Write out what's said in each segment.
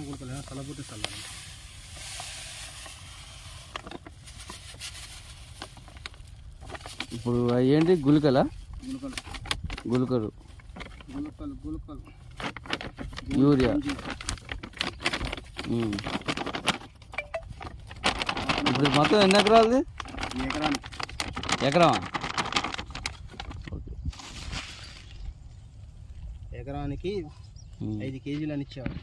వర్షం కొడుతుంది చల్లబోతే చల్లాలి ఇప్పుడు ఏంటి? గుళికలా? గులకలు గుళికలు. గులకలు గులకలు యూరియా. ఉమ్. ఇప్పుడు మొత్తం ఎన్ని ఎకరాలది? ఎకరానికి ఎకరం. ఎకరానికి ఐదు కేజీలు అని ఇచ్చారు.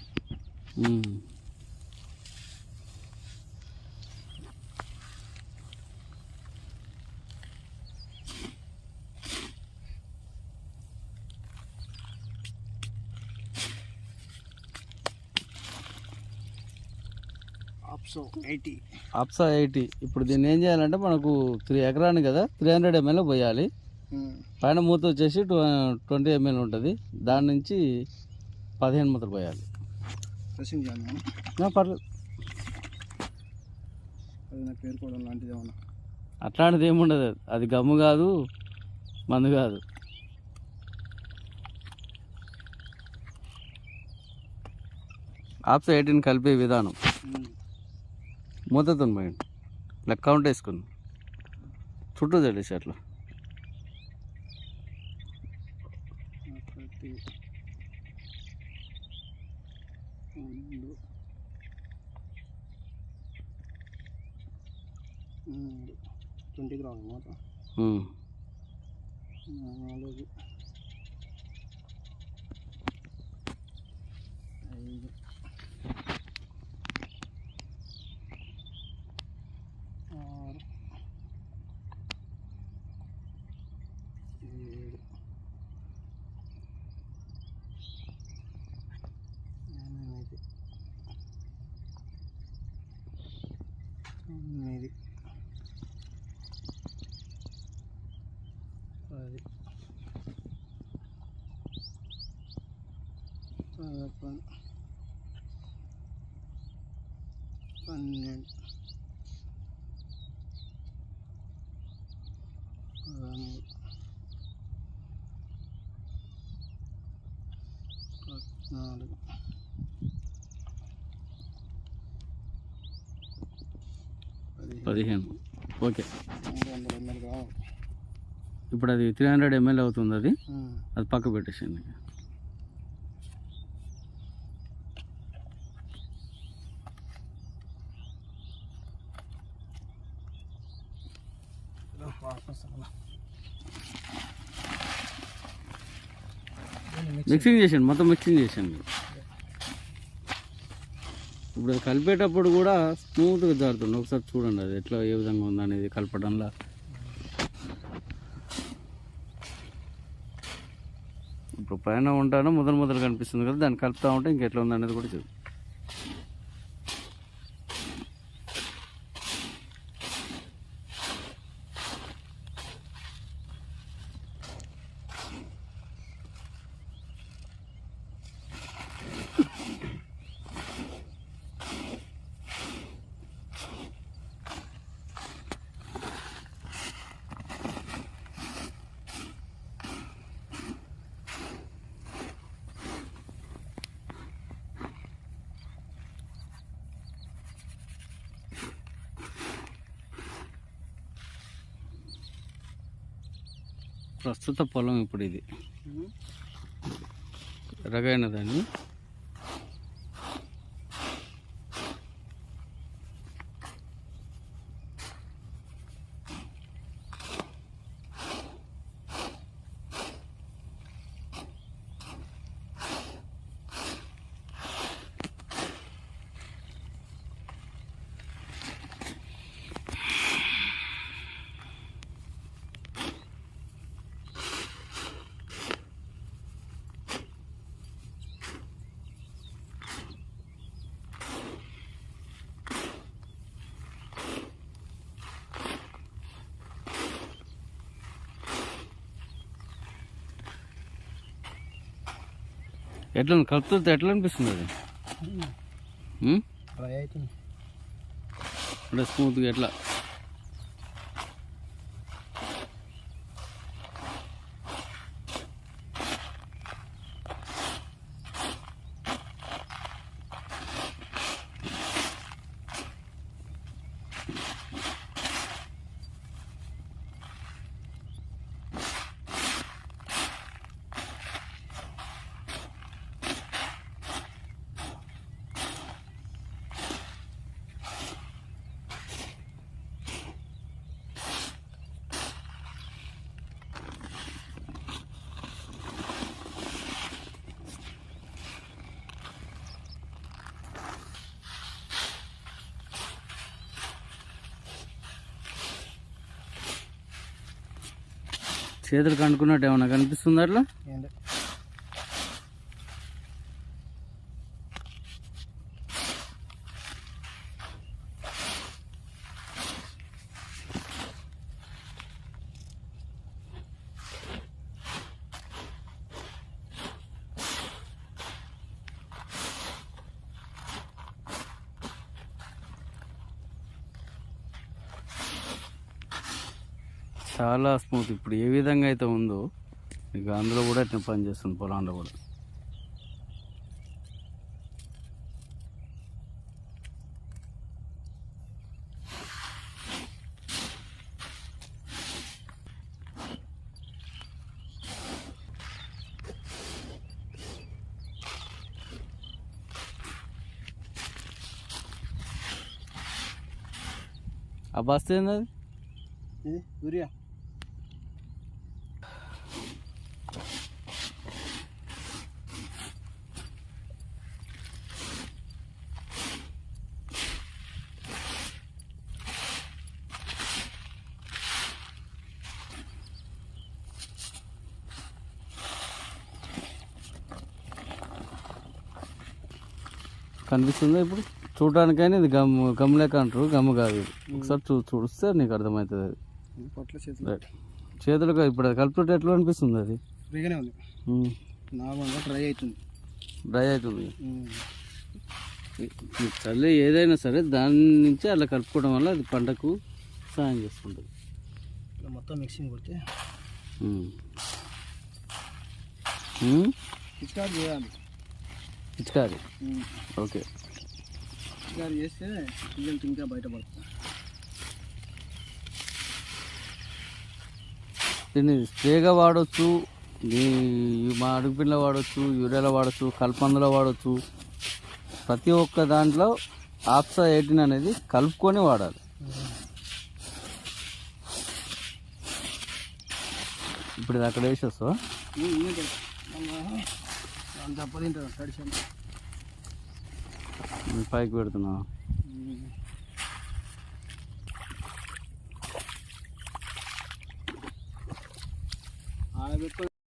అప్సా ఎయిటీ. ఇప్పుడు దీన్ని ఏం చేయాలంటే మనకు త్రీ ఎకరానికి కదా త్రీ హండ్రెడ్ ఎంఎల్ పోయాలి. పైన మూత వచ్చేసి ట్వంటీ ఎంఎల్ ఉంటుంది. దాని నుంచి పదిహేను మూతలు పోయాలి. ప్రెసింగ్ చేయాలి మనం పర్లేదు. అది నా పేరుకోవడం లాంటిది ఏమన్నా. అట్లాంటిది ఏముండదు అది గమ్ము కాదు మందు కాదు. ఆప్స్ ఎయిటీన్ కలిపే విధానం. మూతతో పోయండి ఇలా కౌంట్ వేసుకుని. చుట్టూ తెలిసి అట్లా. మూడు ట్వంటీ గ్రాములు మాట పన్నెండు పదమూడు పద్నాలుగు పదిహేను ఓకే ఇప్పుడు అది త్రీ హండ్రెడ్ ఎంఎల్ అవుతుంది అది. అది పక్క పెట్టేసింది మిక్సింగ్ చేసాను మొత్తం మిక్సింగ్ చేసాను ఇప్పుడు అది కలిపేటప్పుడు కూడా స్మూత్గా జారుతుంది ఒకసారి చూడండి అది ఎట్లా ఏ విధంగా ఉందనేది కలపడంలో. ఇప్పుడు పైన ఉంటాను మొదలు మొదలు కనిపిస్తుంది కదా దాన్ని కలుపుతా ఉంటే ఇంకెట్లా ఉందనేది కూడా చూడు. ప్రస్తుత పొలం ఇప్పుడు ఇది రగైన దాన్ని. ఎట్లా కలుపుతుంటే ఎట్లా అనిపిస్తుంది అది? ఫ్రై అవుతుంది. అంటే స్మూత్గా ఎట్లా చేతులు కనుక్కున్నట్టు ఏమన్నా కనిపిస్తుంది అట్లా? చాలా స్మూత్. ఇప్పుడు ఏ విధంగా అయితే ఉందో ఇక అందులో కూడా ఇట్లా పని చేస్తుంది కూడా. ఆ బస్తా ఏంది యూరియా కనిపిస్తుందా ఇప్పుడు? చూడడానికైనా ఇది గమ్ గమ్ లెక్క అంటారు గమ్ కాదు ఇది. ఒకసారి చూ చూస్తే నీకు అర్థమవుతుంది అది. చేతులకు ఇప్పుడు అది కలుపుతుంటే ఎట్లా అనిపిస్తుంది అది? ఫ్రీగానే ఉంది. నార్మల్గా డ్రై అవుతుంది. డ్రై అవుతుంది. చల్లి ఏదైనా సరే దాని నుంచి అలా కలుపుకోవడం వల్ల అది పంటకు సాయం చేస్తుంటుంది. ఇలా మొత్తం మిక్సింగ్ కొడితే? పిచికారి చేయాలి. పిచికారి? ఓకే. పిచికారి చేస్తే పిల్లలకి ఇంకా బయటపడుతుంది దీన్ని స్ప్రేగా వాడచ్చు మా అడుగు వాడచ్చు యూరియాలో వాడచ్చు కల్పందులో వాడచ్చు. ప్రతి ఒక్క దాంట్లో ఆప్సా ఎయిటీన్ అనేది కలుపుకొని వాడాలి. ఇప్పుడు ఇది అక్కడ వేసేస్తావా? పైకి పెడుతున్నా. ఆడబెట్టుకొని